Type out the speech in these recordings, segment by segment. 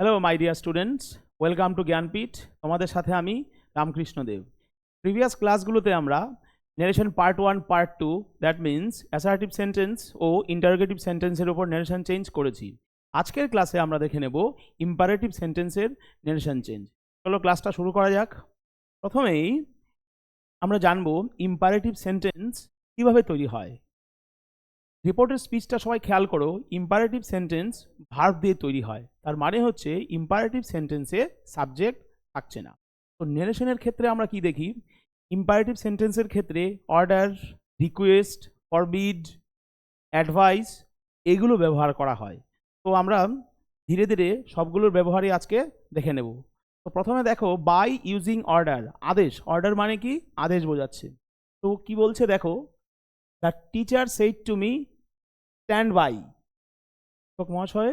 Hello my dear students welcome to Gyanpeeth তোমাদের সাথে আমি রামকৃষ্ণ দেব প্রিভিয়াস ক্লাসগুলোতে আমরা narration part one part two that means assertive sentence O interrogative সেন্টেন্সের উপর নেরেশন চেঞ্জ করেছি। আজকের ক্লাসে আমরা দেখে নেব ইম্পারেটিভ সেন্টেন্সের নেরেশন চেঞ্জ চলো ক্লাসটা শুরু করা যাক। প্রথমেই আমরা জানব ইম্পারেটিভ সেন্টেন্স কীভাবে তৈরি হয়। রিপোর্টের স্পিচটা সবাই খেয়াল করো ইম্পারেটিভ সেন্টেন্স ভার্ব দিয়ে তৈরি হয়। তার মানে হচ্ছে ইম্পারেটিভ সেন্টেন্সে সাবজেক্ট থাকছে না। তো নেরেশনের ক্ষেত্রে আমরা কি দেখি? ইম্পারেটিভ সেন্টেন্সের ক্ষেত্রে অর্ডার রিকোয়েস্ট ফরবিড অ্যাডভাইস এগুলো ব্যবহার করা হয়। তো আমরা ধীরে ধীরে সবগুলোর ব্যবহারই আজকে দেখে নেব। তো প্রথমে দেখো বাই ইউজিং অর্ডার আদেশ। অর্ডার মানে কি? আদেশ বোঝাচ্ছে। তো কি বলছে দেখো? The teacher said to me stand by শিক্ষক মহাশয়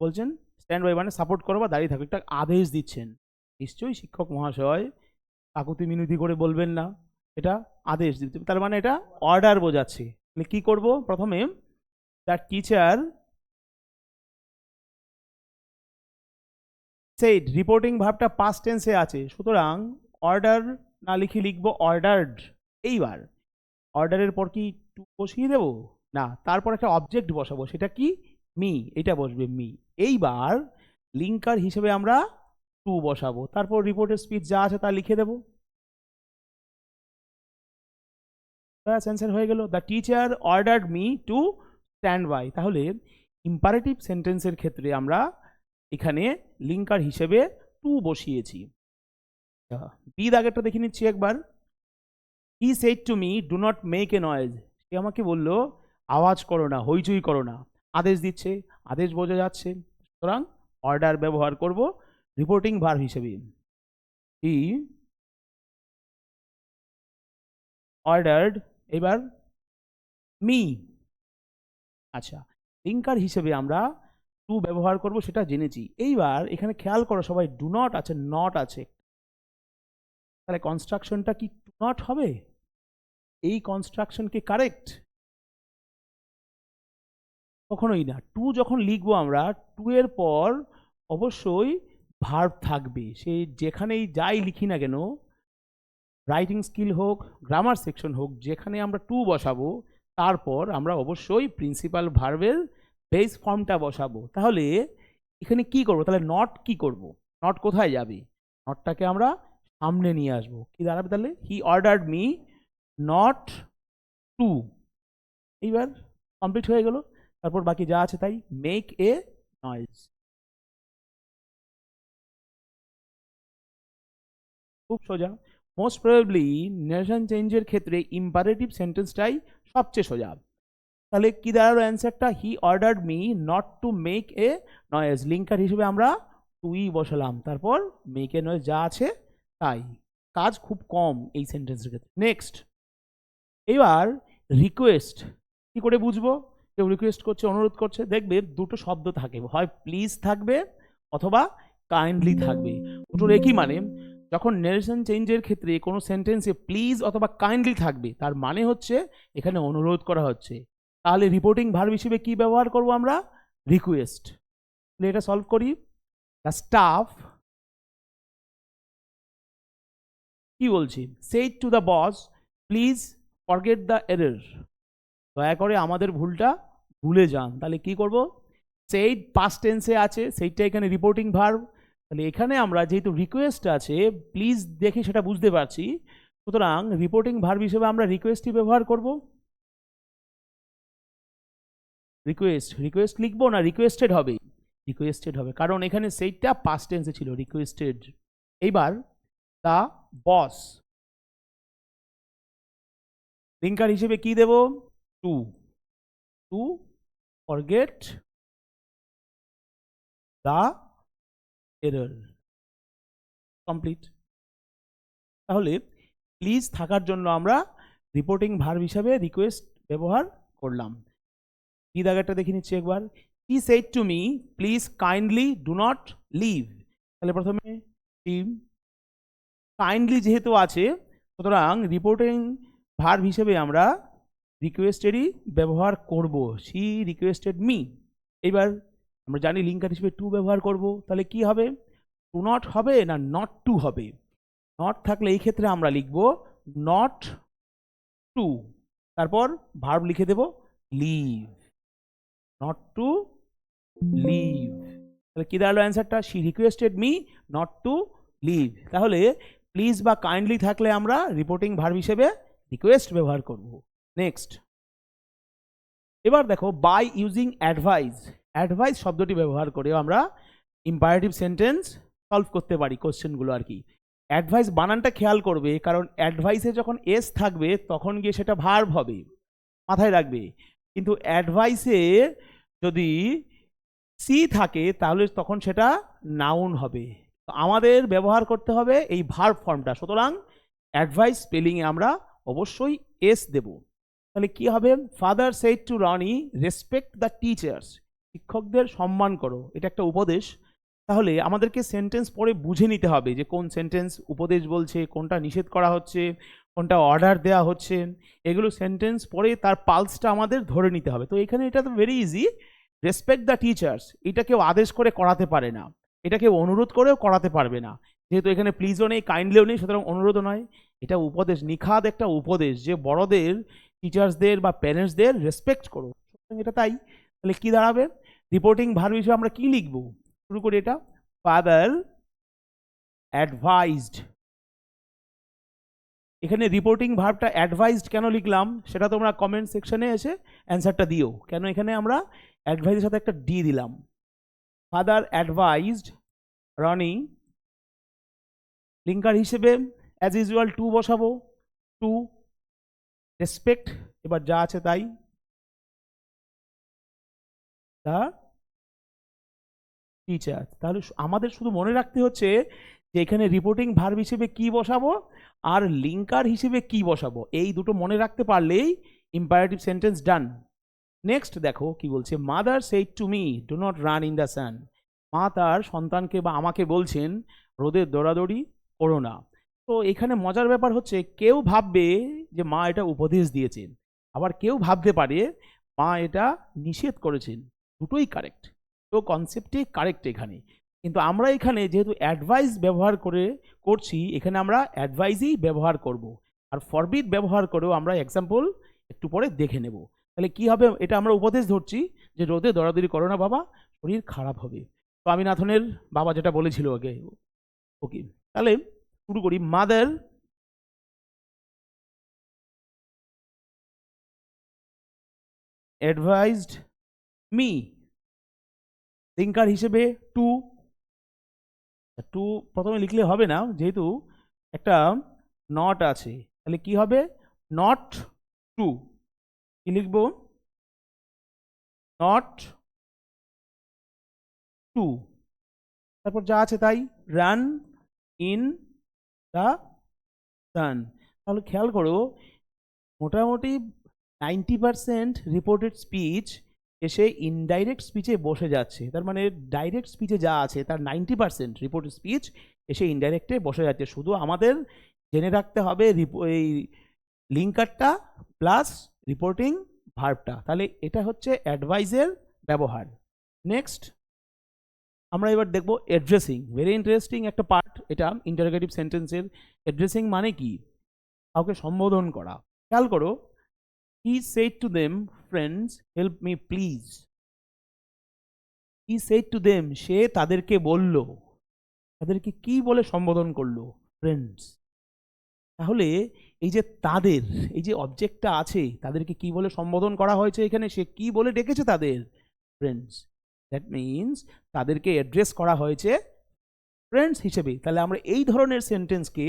বলছেন স্ট্যান্ড বাই মানে সাপোর্ট করো বা দাঁড়িয়ে থাকো। একটা আদেশ দিচ্ছেন। নিশ্চয়ই শিক্ষক মহাশয় কাকুতি মিনতি করে বলবেন না। এটা আদেশ দিতে তার মানে এটা অর্ডার বোঝাচ্ছে। তাহলে কী করব? প্রথমে দ্য টিচার সেইড রিপোর্টিং ভাবটা পাস্ট টেন্সে আছে। সুতরাং অর্ডার না লিখে লিখব অর্ডার্ড এইবার অর্ডারের পর কি টু বসিয়ে দেবো? না, তারপর একটা অবজেক্ট বসাবো, সেটা কি? মি এটা বসবে মি এইবার লিঙ্কার হিসেবে আমরা টু বসাবো, তারপর রিপোর্টের স্পিচ যা আছে তা লিখে দেবো। ব্যাস অ্যান্সার হয়ে গেল। The teacher ordered me to stand by তাহলে ইম্পারেটিভ সেন্টেন্সের ক্ষেত্রে আমরা এখানে লিঙ্কার হিসেবে টু বসিয়েছি। বি দাগেরটা দেখে নিচ্ছি একবার। He said to me do not make a noise সে আমাকে বলল, আওয়াজ করো না, হইচই করো না। আদেশ দিচ্ছে, আদেশ বোঝা যাচ্ছে। সুতরাং অর্ডার ব্যবহার করব রিপোর্টিং ভার হিসেবে। হি অর্ডার্ড এবার মি আচ্ছা লিঙ্কার হিসেবে আমরা টু ব্যবহার করব সেটা জেনেছি। এইবার এখানে খেয়াল করো সবাই ডু নট আছে নট আছে। তাহলে কনস্ট্রাকশনটা কি টু নট হবে? এই কনস্ট্রাকশন কি কারেক্ট কখনোই না। টু যখন লিখব আমরা টু এর পর অবশ্যই ভার্ব থাকবে। সে যেখানেই যাই লিখি না কেন রাইটিং স্কিল হোক গ্রামার সেকশন হোক, যেখানে আমরা টু বসাবো, তারপর আমরা অবশ্যই প্রিন্সিপাল ভার্বের বেস ফর্মটা বসাবো। তাহলে এখানে কি করব? তাহলে নট কি করব? নট কোথায় যাবে? নটটাকে আমরা সামনে নিয়ে আসব। কি দাঁড়াবে তাহলে? He ordered me not to এইবার কমপ্লিট হয়ে গেল। তারপর বাকি যা আছে তাই মেক এ নয়েজ খুব সোজা। মোস্ট প্রবাবলি নেশন চেঞ্জের ক্ষেত্রে ইম্পারেটিভ সেন্টেন্সটাই সবচেয়ে সোজা। তাহলে কি দাঁড়াল অ্যান্সারটা he ordered me not to make a noise linker হিসেবে আমরা টুই বসালাম। তারপর মেক এ নয়েজ যা আছে তাই। কাজ খুব কম এই সেন্টেন্সের ক্ষেত্রে। নেক্সট এবার রিকোয়েস্ট কি করে বুঝব? কেউ রিকোয়েস্ট করছে, অনুরোধ করছে, দেখবে দুটো শব্দ থাকে। হয় প্লিজ থাকবে অথবা কাইন্ডলি থাকবে। দুটোর একই মানে যখন নেরেশন চেঞ্জের ক্ষেত্রে কোনো সেন্টেন্সে প্লিজ অথবা কাইন্ডলি থাকবে, তার মানে হচ্ছে এখানে অনুরোধ করা হচ্ছে। তাহলে রিপোর্টিং ভার্ব হিসেবে কি ব্যবহার করব আমরা? রিকোয়েস্ট এটা সলভ করি। দ্য স্টাফ কি বলছি? Said to the boss please forget the error দয়া করে আমাদের ভুলটা ভুলে যান। তাহলে কি করব? সেই পাস্ট টেন্সে আছে, সেইটা এখানে রিপোর্টিং ভার্ব তাহলে এখানে আমরা যেহেতু রিকোয়েস্ট আছে প্লিজ দেখে সেটা বুঝতে পারছি। সুতরাং রিপোর্টিং ভার্ব হিসেবে আমরা রিকোয়েস্টই ব্যবহার করব। রিকোয়েস্ট রিকোয়েস্ট লিখব না রিকোয়েস্টেড হবে। রিকোয়েস্টেড হবে। কারণ এখানে সেইটা পাস্ট টেন্সে ছিল রিকোয়েস্টেড এইবার দ্য বস লিঙ্কার হিসেবে কি দেব? To. To forget the error complete তাহলে প্লিজ থাকার জন্য আমরা রিপোর্টিং ভার্ব হিসাবে রিকোয়েস্ট ব্যবহার করলাম। কি দাগাটা দেখে নিচ্ছি একবার? He said to me please kindly do not leave তাহলে প্রথমে টিম কাইন্ডলি যেহেতু আছে, সুতরাং রিপোর্টিং ভার্ব হিসেবে আমরা রিকোয়েস্টেডই ব্যবহার করব। শি রিকোয়েস্টেড মি এবার আমরা জানি লিঙ্কার হিসেবে টু ব্যবহার করব। তাহলে কি হবে? টু নট হবে না নট টু হবে? নট থাকলে এই ক্ষেত্রে আমরা লিখব নট টু তারপর ভার্ব লিখে দেব লিভ নট টু লিভ তাহলে কি দাঁড়াল অ্যান্সারটা she requested me not to leave তাহলে প্লিজ বা কাইন্ডলি থাকলে আমরা রিপোর্টিং ভার্ব হিসেবে রিকোয়েস্ট ব্যবহার করব। নেক্সট এবার দেখো বাই ইউজিং অ্যাডভাইস অ্যাডভাইস শব্দটি ব্যবহার করেও আমরা ইম্পারেটিভ সেন্টেন্স সলভ করতে পারি কোশ্চেনগুলো আর কি। অ্যাডভাইস বানানটা খেয়াল করবে, কারণ অ্যাডভাইসে যখন এস থাকবে, তখন গিয়ে সেটা ভার্ব হবে, মাথায় রাখবে। কিন্তু অ্যাডভাইসে যদি সি থাকে, তাহলে তখন সেটা নাউন হবে। আমাদের ব্যবহার করতে হবে এই ভার্ব ফর্মটা সুতরাং অ্যাডভাইস স্পেলিংয়ে আমরা অবশ্যই এস দেব। তাহলে কি হবে? Father said to Ronnie respect the teachers শিক্ষকদের সম্মান করো। এটা একটা উপদেশ। তাহলে আমাদেরকে সেন্টেন্স পরে বুঝে নিতে হবে যে কোন সেন্টেন্স উপদেশ বলছে, কোনটা নিষেধ করা হচ্ছে, কোনটা অর্ডার দেওয়া হচ্ছে। এগুলো সেন্টেন্স পরে তার পালসটা আমাদের ধরে নিতে হবে। তো এখানে এটা তো very easy respect the teachers এটা কেউ আদেশ করে করাতে পারে না। এটা কেউ অনুরোধ করেও করাতে পারবে না। যেহেতু এখানে প্লিজও নেই কাইন্ডলিও নেই, সুতরাং অনুরোধও নয়। এটা উপদেশ, নিখাদ একটা উপদেশ যে বড়দের টিচার্সদের বা প্যারেন্টসদের রেসপেক্ট করো। এটা তাই। তাহলে কি দাঁড়াবে? রিপোর্টিং ভার্ব হিসেবে আমরা কি লিখব? শুরু করি এটা। ফাদার অ্যাডভাইসড এখানে রিপোর্টিং ভার্বটা অ্যাডভাইসড কেন লিখলাম? সেটা তোমরা কমেন্ট সেকশনে এসে অ্যান্সারটা দিও। কেন এখানে আমরা অ্যাডভাইসের সাথে একটা ডি দিলাম? ফাদার অ্যাডভাইসড রনি লিঙ্কার হিসেবে অ্যাজ ইউজুয়াল টু বসাবো টু রেসপেক্ট এবার যা আছে তাই। দ্য টিচার তাহলে আমাদের শুধু মনে রাখতে হচ্ছে যে এখানে রিপোর্টিং ভার্ব হিসেবে কি বসাবো আর লিঙ্কার হিসেবে কি বসাবো। এই দুটো মনে রাখতে পারলেই ইম্পারেটিভ সেন্টেন্স ডান নেক্সট দেখো কি বলছে mother said to me do not run in the sun মা তার সন্তানকে বা আমাকে বলছেন রোদের দৌড়াদৌড়ি করো না। তো এখানে মজার ব্যাপার হচ্ছে, কেউ ভাববে যে মা এটা উপদেশ দিয়েছেন। আবার কেউ ভাবতে পারে, মা এটা নিষেধ করেছেন। দুটোই কারেক্ট তো কনসেপ্টই কারেক্ট এখানে। কিন্তু আমরা এখানে যেহেতু অ্যাডভাইস ব্যবহার করে করছি, এখানে আমরা অ্যাডভাইসই ব্যবহার করব। আর ফরবিট ব্যবহার করেও আমরা এক্সাম্পল একটু পরে দেখে নেব। তাহলে কি হবে? এটা আমরা উপদেশ ধরছি যে রোদে দৌড়াদৌড়ি করো না বাবা, শরীর খারাপ হবে। তো স্বামীনাথনের বাবা যেটা বলেছিল ওকে ওকে তাহলে শুরু করি, মাদার অ্যাডভাইসড মি লিঙ্কার হিসেবে টু। টু প্রথমে লিখলে হবে না, যেহেতু একটা নট আছে। তাহলে কি হবে? Not to. কি লিখব? Not to. তারপর যা আছে তাই, রান ইন দ্য সান তাহলে খেয়াল করো, মোটামুটি নাইনটি পারসেন্ট রিপোর্টেড স্পিচ এসে ইনডাইরেক্ট স্পিচে বসে যাচ্ছে। তার মানে ডাইরেক্ট স্পিচে যা আছে, তার নাইনটি পারসেন্ট রিপোর্টেড স্পিচ এসে ইনডাইরেক্টে বসে যাচ্ছে। শুধু আমাদের জেনে রাখতে হবে এই লিঙ্কারটা প্লাস রিপোর্টিং ভার্বটা তাহলে এটা হচ্ছে অ্যাডভাইসের ব্যবহার। নেক্সট আমরা এবার দেখব অ্যাড্রেসিং ভেরি ইন্টারেস্টিং একটা পার্ট এটা ইন্টারোগেটিভ সেন্টেন্সের অ্যাড্রেসিং মানে কি? কাউকে সম্বোধন করা। খেয়াল করো he said to them friends help me please he said to them সে তাদেরকে বলল, তাদেরকে কি বলে সম্বোধন করল? ফ্রেন্ডস তাহলে এই যে তাদের, এই যে অবজেক্টটা আছে, তাদেরকে কি বলে সম্বোধন করা হয়েছে এখানে? সে কি বলে ডেকেছে তাদের? ফ্রেন্ডস দ্যাট মিনস তাদেরকে অ্যাড্রেস করা হয়েছে ফ্রেন্ডস হিসেবে। তাহলে আমরা এই ধরনের সেন্টেন্সকে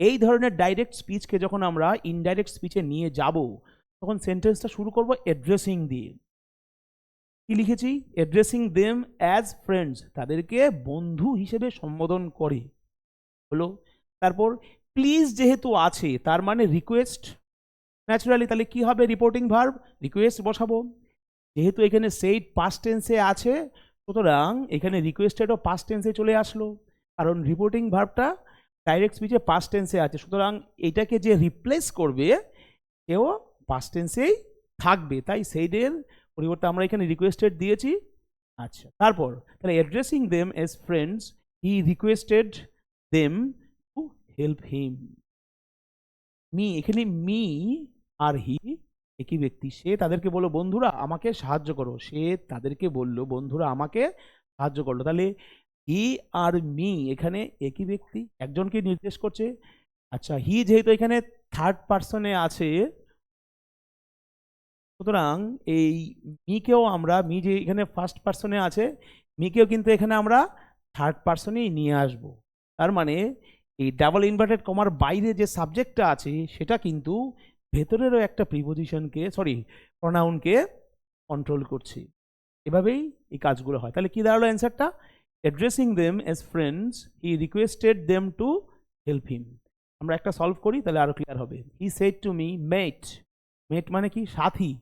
এই ধরনের ডাইরেক্ট স্পিচকে যখন আমরা ইনডাইরেক্ট স্পিচে নিয়ে যাব, তখন সেন্টেন্সটা শুরু করব অ্যাড্রেসিং দিয়ে। কি লিখেছি? অ্যাড্রেসিং দেম অ্যাজ ফ্রেন্ডস তাদেরকে বন্ধু হিসেবে সম্বোধন করে। হলো, তারপর প্লিজ যেহেতু আছে, তার মানে রিকোয়েস্ট ন্যাচারালি তাহলে কি হবে রিপোর্টিং ভার্ব রিকোয়েস্ট বসাবো। যেহেতু এখানে সেইট পাস্ট টেন্সে আছে, সুতরাং এখানে রিকোয়েস্টেডও পাস্ট টেন্সে চলে আসলো। কারণ রিপোর্টিং ভার্বটা ডাইরেক্ট স্পিচে পাস্ট টেন্সে আছে। সুতরাং এটাকে যে রিপ্লেস করবে, সেও পাস্ট টেন্সেই থাকবে। তাই সেইডের পরিবর্তে আমরা এখানে রিকোয়েস্টেড দিয়েছি। আচ্ছা তারপর তাহলে addressing them as friends he requested them to help him me এখানে মি আর হি একই ব্যক্তি, সে তাদেরকে বলল, বন্ধুরা, আমাকে সাহায্য করো। সে তাদেরকে বলল, বন্ধুরা, আমাকে সাহায্য করল তাহলে হি আর মি এখানে একই ব্যক্তি, একজনকে নির্দেশ করছে। আচ্ছা হি যেহেতু এখানে থার্ড পার্সনে আছে, সুতরাং এই মিকেও আমরা মি যে এখানে ফার্স্ট পার্সনে আছে মিকেও কিন্তু এখানে আমরা থার্ড পার্সনেই নিয়ে আসব। তার মানে এই ডাবল ইনভার্টেড কমার বাইরে যে সাবজেক্টটা আছে, সেটা কিন্তু ভেতরেরও একটা প্রিপোজিশনকে সরি প্রনাউনকে কন্ট্রোল করছি। এভাবেই এই কাজগুলো হয়। তাহলে কি দাঁড়াল অ্যান্সারটা addressing them as friends he requested them to help him আমরা একটা সলভ করি, তাহলে আরও ক্লিয়ার হবে। He said to me mate mate মানে কি? সাথী।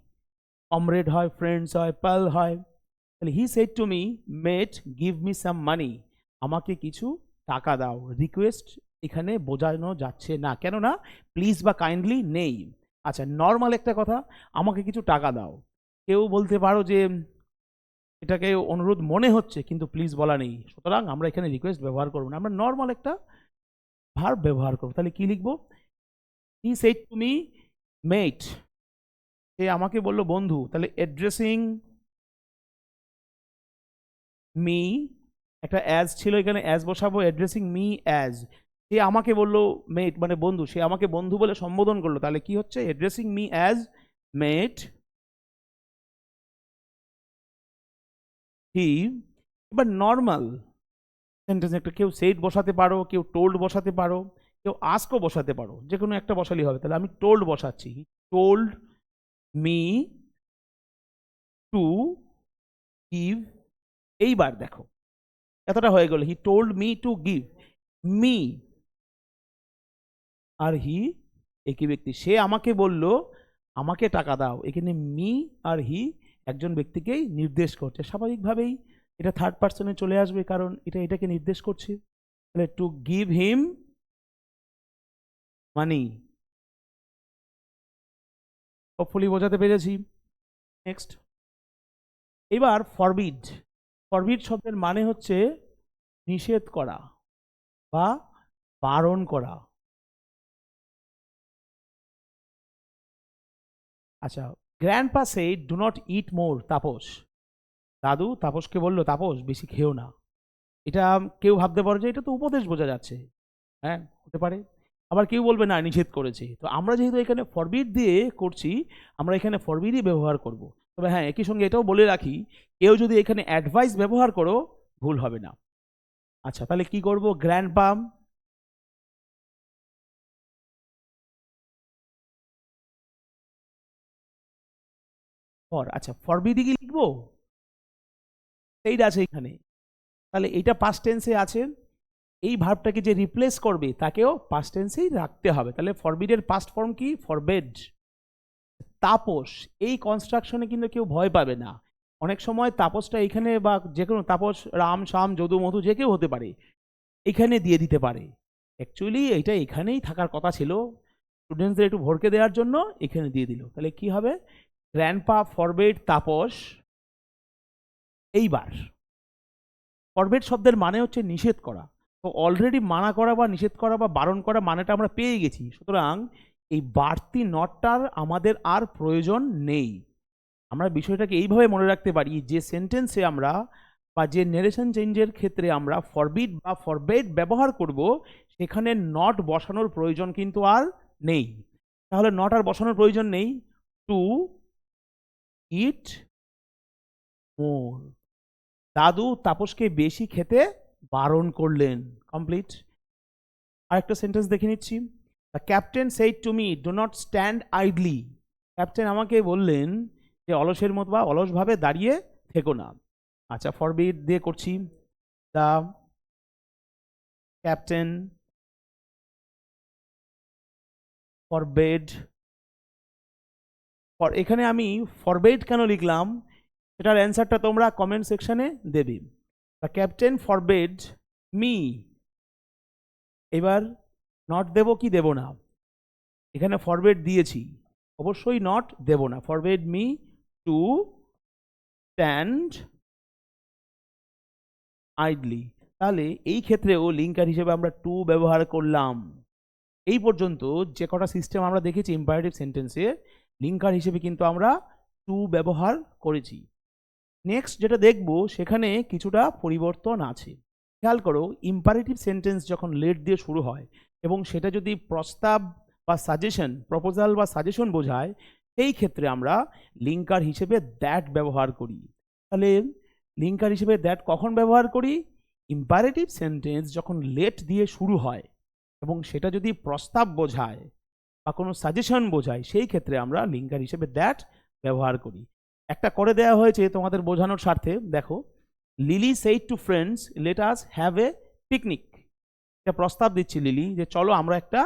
কমরেড হয় ফ্রেন্ডস হয় পাল হয়। তাহলে he said to me mate give me some money আমাকে কিছু টাকা দাও। রিকোয়েস্ট এখানে বোঝানো যাচ্ছে না। কেননা প্লিজ বা কাইন্ডলি নেই। আচ্ছা নর্মাল একটা কথা, আমাকে কিছু টাকা দাও। কেউ বলতে পারো যে, এটাকে অনুরোধ মনে হচ্ছে, কিন্তু প্লিজ বলা নেই। সুতরাং আমরা এখানে রিকোয়েস্ট ব্যবহার করব না। আমরা নর্মাল একটা ভার ব্যবহার করব। তাহলে কি লিখব? He said to me mate সে আমাকে বলল, বন্ধু, তাহলে অ্যাড্রেসিং মি একটা অ্যাজ ছিল এখানে অ্যাজ বসাবো অ্যাড্রেসিং মি অ্যাজ সে আমাকে বলল মেট মানে বন্ধু, সে আমাকে বন্ধু বলে সম্বোধন করল। তাহলে কি হচ্ছে? Addressing me as mate he এবার নর্মাল সেন্টেন্স একটা কেউ সেট বসাতে পারো, কেউ টোল্ড বসাতে পারো, কেউ আস্কও বসাতে পারো যে কোনো একটা বসালেই হবে। তাহলে আমি টোল্ড বসাচ্ছি। টোল্ড মি টু গিভ এইবার দেখো, এতটা হয়ে গেল। He told me to give me R he একই ব্যক্তি। সে আমাকে বলল, আমাকে টাকা দাও। এখানে মি আর হি একজন ব্যক্তিকেই নির্দেশ করছে। স্বাভাবিকভাবেই এটা থার্ড পার্সনে চলে আসবে কারণ এটা এটাকে নির্দেশ করছে। তাহলে to give him money hopefully বোঝাতে পেরেছি। নেক্সট এবার ফরবিড ফরবিড শব্দের মানে হচ্ছে নিষেধ করা বা বারণ করা। আচ্ছা grandpa said do not eat more Tapas. দাদু তাপসকে বলল, তাপস, বেশি খেও না। এটা কেউ ভাবতে পারে যে এটা তো উপদেশ বোঝা যাচ্ছে। হ্যাঁ হতে পারে। আবার কেউ বলবে, না, নিষেধ করেছে। তো আমরা যেহেতু এখানে ফরবিড দিয়ে করছি, আমরা এখানে ফরবিডই ব্যবহার করব। তবে হ্যাঁ একই সঙ্গে এটাও বলে রাখি, কেউ যদি এখানে অ্যাডভাইস ব্যবহার করো, ভুল হবে না। আচ্ছা তাহলে কি করব? গ্র্যান্ড পাম ফর আচ্ছা ফরবিডি কি লিখব? সেইটা আছে এখানে। তাহলে এটা পাস্ট টেন্সে আছে। এই ভার্বটাকে যে রিপ্লেস করবে, তাকেও পাস্ট টেন্সেই রাখতে হবে। তাহলে ফরবিডের পাস্ট ফর্ম কি? ফরবেড তাপস, এই কনস্ট্রাকশনে কিন্তু কেউ ভয় পাবে না। অনেক সময় তাপসটা এখানে বা যে কোনো তাপস, রাম শাম যদু, মধু যে কেউ হতে পারে, এখানে দিয়ে দিতে পারে। অ্যাকচুয়ালি এটা এখানেই থাকার কথা ছিল। স্টুডেন্টসদের একটু ভরকে দেওয়ার জন্য এখানে দিয়ে দিল। তাহলে কি হবে? গ্র্যান্ডপা ফরবেট তাপস এইবার। ফরবেট শব্দের মানে হচ্ছে নিষেধ করা। তো অলরেডি মানা করা বা নিষেধ করা বা বারণ করা মানেটা আমরা পেয়ে গেছি। সুতরাং এই বাড়তি নটটার আমাদের আর প্রয়োজন নেই। আমরা বিষয়টাকে এইভাবে মনে রাখতে পারি যে সেন্টেন্সে আমরা বা যে নেরেশন চেঞ্জের ক্ষেত্রে আমরা ফরবিট বা ফরবেট ব্যবহার করব, সেখানে নট বসানোর প্রয়োজন কিন্তু আর নেই। তাহলে নট আর বসানোর প্রয়োজন নেই। টু ইট মোর দাদু তাপসকে বেশি খেতে বারণ করলেন। কমপ্লিট আরেকটা সেন্টেন্স দেখে নিচ্ছি। The captain said to me do not stand idly captain আমাকে বললেন যে, অলসের মতো বা অলসভাবে দাঁড়িয়ে থেকো না। আচ্ছা ফরবিড দিয়ে করছি। দ্য ক্যাপ্টেন ফরবেড ফর এখানে আমি ফরবেড কেন লিখলাম? এটার অ্যান্সারটা তোমরা কমেন্ট সেকশানে দেবে। দ্য ক্যাপ্টেন ফরবেড মি এবার নট দেব কি দেব না? এখানে ফরবেড দিয়েছি। অবশ্যই নট দেব না। Forbade me to stand idly তাহলে এই ক্ষেত্রেও লিঙ্কার হিসেবে আমরা টু ব্যবহার করলাম। এই পর্যন্ত যে কটা সিস্টেম আমরা দেখেছি ইম্পারেটিভ সেন্টেন্সে লিঙ্কার হিসেবে কিন্তু আমরা টু ব্যবহার করেছি। নেক্সট যেটা দেখব, সেখানে কিছুটা পরিবর্তন আছে। খেয়াল করো ইম্পারেটিভ সেন্টেন্স যখন লেট দিয়ে শুরু হয় এবং সেটা যদি প্রস্তাব বা সাজেশন প্রপোজাল বা সাজেশন বোঝায়, সেই ক্ষেত্রে আমরা লিঙ্কার হিসেবে দ্যাট ব্যবহার করি। তাহলে লিঙ্কার হিসেবে দ্যাট কখন ব্যবহার করি? ইম্পারেটিভ সেন্টেন্স যখন লেট দিয়ে শুরু হয় এবং সেটা যদি প্রস্তাব বোঝায় বা কোনো সাজেশন বোঝায় সেই ক্ষেত্রে আমরা লিঙ্কার হিসেবে দ্যাট ব্যবহার করি। একটা করে দেওয়া হয়েছে তোমাদের বোঝানোর স্বার্থে, দেখো Lily said to friends let us have a picnic একটা প্রস্তাব দিচ্ছি লিলি যে চলো আমরা একটা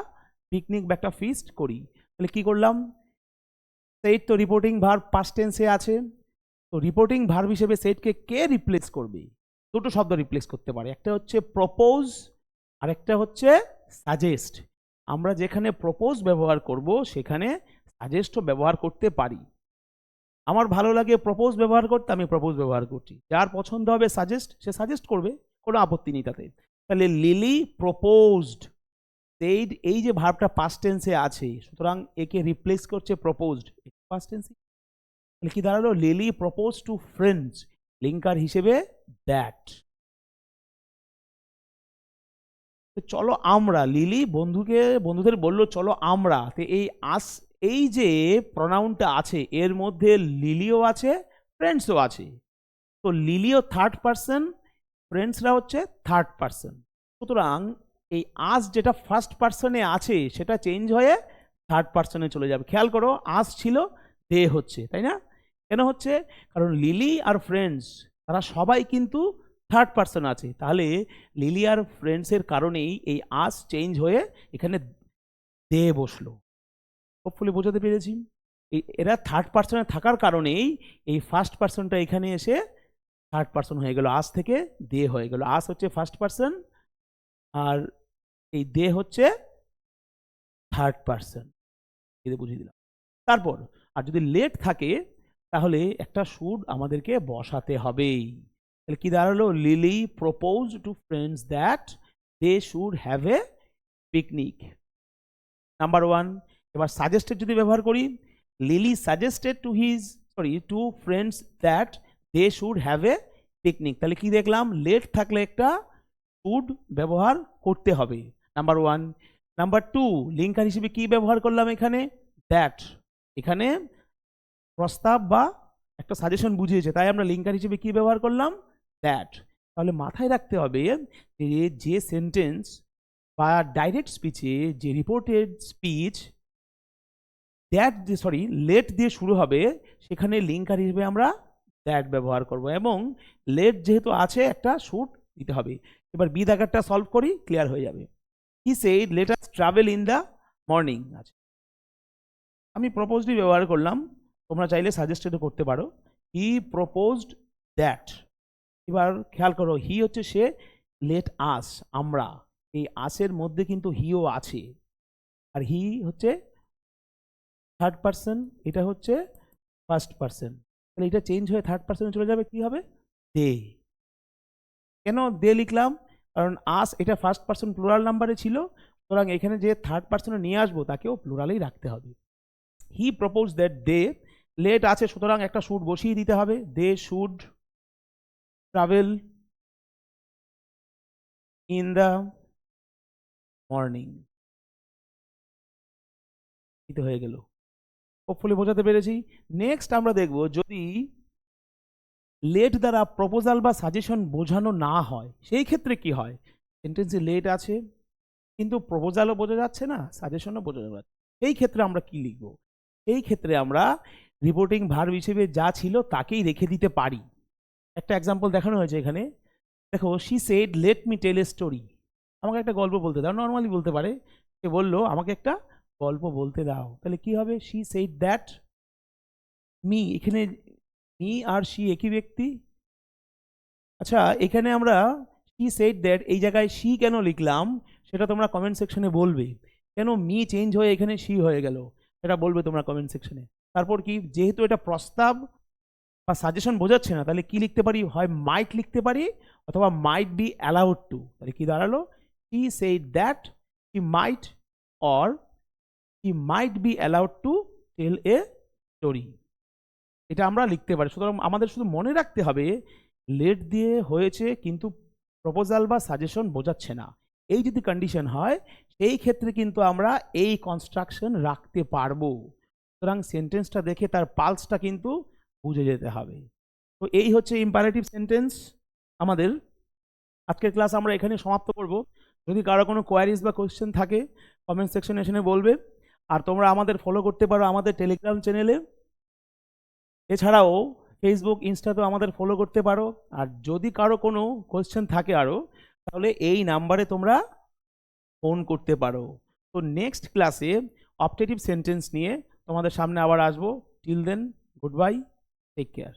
পিকনিক বা একটা ফিস্ট করি। তাহলে কি করলাম? সেইট তো রিপোর্টিং ভার পাস্ট টেন্সে আছে। তো রিপোর্টিং ভার্ব হিসেবে সেইটকে কে রিপ্লেস করবে? দুটো শব্দ রিপ্লেস করতে পারে। একটা হচ্ছে প্রপোজ আর একটা হচ্ছে সাজেস্ট আমরা যেখানে প্রপোজ ব্যবহার করব, সেখানে সাজেস্টও ব্যবহার করতে পারি। আমার ভালো লাগে প্রপোজ ব্যবহার করতে, আমি প্রপোজ ব্যবহার করছি। যার পছন্দ হবে সাজেস্ট সে সাজেস্ট করবে, কোনো আপত্তি নেই তাতে। তাহলে লিলি প্রপোজড সেইড এই যে ভার্বটা পাস্ট টেন্সে আছে, সুতরাং একে রিপ্লেস করছে প্রপোজড পাস্ট টেন্সে তাহলে কি দাঁড়াল? Lily propose to friends linker হিসেবে দ্যাট চলো আমরা, লিলি বন্ধুকে, বন্ধুদের বলল, চলো আমরা। তো এই আস, এই যে প্রনাউনটা আছে, এর মধ্যে লিলিও আছে ফ্রেন্ডসও আছে। তো লিলিও থার্ড পার্সন ফ্রেন্ডসরা হচ্ছে থার্ড পার্সন সুতরাং এই আস যেটা ফার্স্ট পার্সনে আছে, সেটা চেঞ্জ হয়ে থার্ড পার্সনে চলে যাবে। খেয়াল করো, আস ছিল, দে হচ্ছে, তাই না? কেন হচ্ছে? কারণ লিলি আর ফ্রেন্ডস তারা সবাই কিন্তু থার্ড পার্সন আছে। তাহলে লিলিয়ার ফ্রেন্ডসের কারণেই এই আস চেঞ্জ হয়ে এখানে দে বসল। হোপফুলি বোঝাতে পেরেছি। এরা থার্ড পার্সনে থাকার কারণেই এই ফার্স্ট পার্সনটা এখানে এসে থার্ড পার্সন হয়ে গেল। আস থেকে দে হয়ে গেল। আস হচ্ছে ফার্স্ট পার্সন আর এই দে হচ্ছে থার্ড পার্সন এটা বুঝিয়ে দিলাম। তারপর, আর যদি লেট থাকে, তাহলে একটা সুর আমাদেরকে বসাতে হবেই। তাহলে কি দাঁড়াল? Lily propose to friends that they should have a picnic number one এবার সাজেস্টেড যদি ব্যবহার করি Lily suggested to his sorry to friends that they should have a picnic তাহলে কি দেখলাম? লেট থাকলে একটা শুড ব্যবহার করতে হবে। Number one number two linker হিসেবে কি ব্যবহার করলাম এখানে? দ্যাট এখানে প্রস্তাব বা একটা সাজেশন বুঝিয়েছে। তাই আমরা লিঙ্কার হিসেবে কি ব্যবহার করলাম? দ্যাট তাহলে মাথায় রাখতে হবে যে যে সেন্টেন্স বা ডাইরেক্ট স্পিচে যে reported speech that sorry let দিয়ে শুরু হবে, সেখানে লিঙ্কার হিসেবে আমরা দ্যাট ব্যবহার করব এবং লেট যেহেতু আছে, একটা শ্যুট দিতে হবে। এবার বি দাগারটা সলভ করি ক্লিয়ার হয়ে যাবে। He said let us travel in the morning আছে আমি প্রপোজডই ব্যবহার করলাম, তোমরা চাইলে সাজেস্টেডও করতে পারো। হি প্রপোজড দ্যাট এবার খেয়াল করো হি হচ্ছে সে লেট আস আমরা। এই আসের মধ্যে কিন্তু হিও আছে। আর হি হচ্ছে থার্ড পার্সন এটা হচ্ছে ফার্স্ট পার্সন তাহলে এটা চেঞ্জ হয়ে থার্ড পার্সনে চলে যাবে, কি হবে? দে কেন দে লিখলাম? কারণ আস এটা ফার্স্ট পার্সন প্লুরাল নাম্বারে ছিল, সুতরাং এখানে যে থার্ড পার্সনে নিয়ে আসব, তাকেও প্লুরালেই রাখতে হবে। He propose that they let আছে সুতরাং একটা শুট বসিয়ে দিতে হবে they should travel in the morning এটা হয়ে গেল। হোপফুলি বোঝাতে পেরেছি। নেক্সট আমরা দেখব যদি লেট দ্বারা প্রপোজাল বা সাজেশন বোঝানো না হয়, সেই ক্ষেত্রে কি হয়? সেন্টেন্সে লেট আছে, কিন্তু প্রপোজালও বোঝা যাচ্ছে না সাজেশনও বোঝা যাচ্ছে। সেই ক্ষেত্রে আমরা কি লিখব? এই ক্ষেত্রে আমরা রিপোর্টিং ভার্ব হিসেবে যা ছিল তাকেই রেখে দিতে পারি। একটা এক্সাম্পল দেখানো হয়েছে এখানে। দেখো she said let me tell a story আমাকে একটা গল্প বলতে দাও। নর্মালি বলতে পারে, সে বলল, আমাকে একটা গল্প বলতে দাও। তাহলে কি হবে? শি সেইড দ্যাট মি এখানে মি আর শি একই ব্যক্তি। আচ্ছা এখানে আমরা শি সেইড দ্যাট এই জায়গায় শি কেন লিখলাম, সেটা তোমরা কমেন্ট সেকশনে বলবে। কেন মি চেঞ্জ হয়ে এখানে শি হয়ে গেল, সেটা বলবে তোমরা কমেন্ট সেকশনে তারপর কি? যেহেতু এটা প্রস্তাব বা সাজেশন বোঝাচ্ছে না, তাহলে কি লিখতে পারি? হয় মাইট লিখতে পারি অথবা মাইট বি অ্যালাউড টু তাহলে কি দাঁড়াল? He said that he might or he might be allowed to tell a story এটা আমরা লিখতে পারি। সুতরাং আমাদের শুধু মনে রাখতে হবে লেট দিয়ে হয়েছে কিন্তু প্রপোজাল বা সাজেশন বোঝাচ্ছে না। এই যদি কন্ডিশন হয়, সেই ক্ষেত্রে কিন্তু আমরা এই কনস্ট্রাকশন রাখতে পারব। সুতরাং সেন্টেন্সটা দেখে তার পালসটা কিন্তু বুঝে যেতে হবে। তো এই হচ্ছে ইম্পারেটিভ সেন্টেন্স আমাদের। আজকের ক্লাস আমরা এখানে সমাপ্ত করব। যদি কারও কোনো কোয়ারিজ বা কোয়েশ্চেন থাকে কমেন্ট সেকশনে এসে বলবে। আর তোমরা আমাদের ফলো করতে পারো আমাদের টেলিগ্রাম চ্যানেলে এছাড়াও ফেসবুক ইনস্টাতেও আমাদের ফলো করতে পারো। আর যদি কারও কোনো কোয়েশ্চেন থাকে আরও তাহলে এই নাম্বারে তোমরা ফোন করতে পারো। তো নেক্সট ক্লাসে অপটেটিভ সেন্টেন্স নিয়ে তোমাদের সামনে আবার আসব। Till then goodbye take care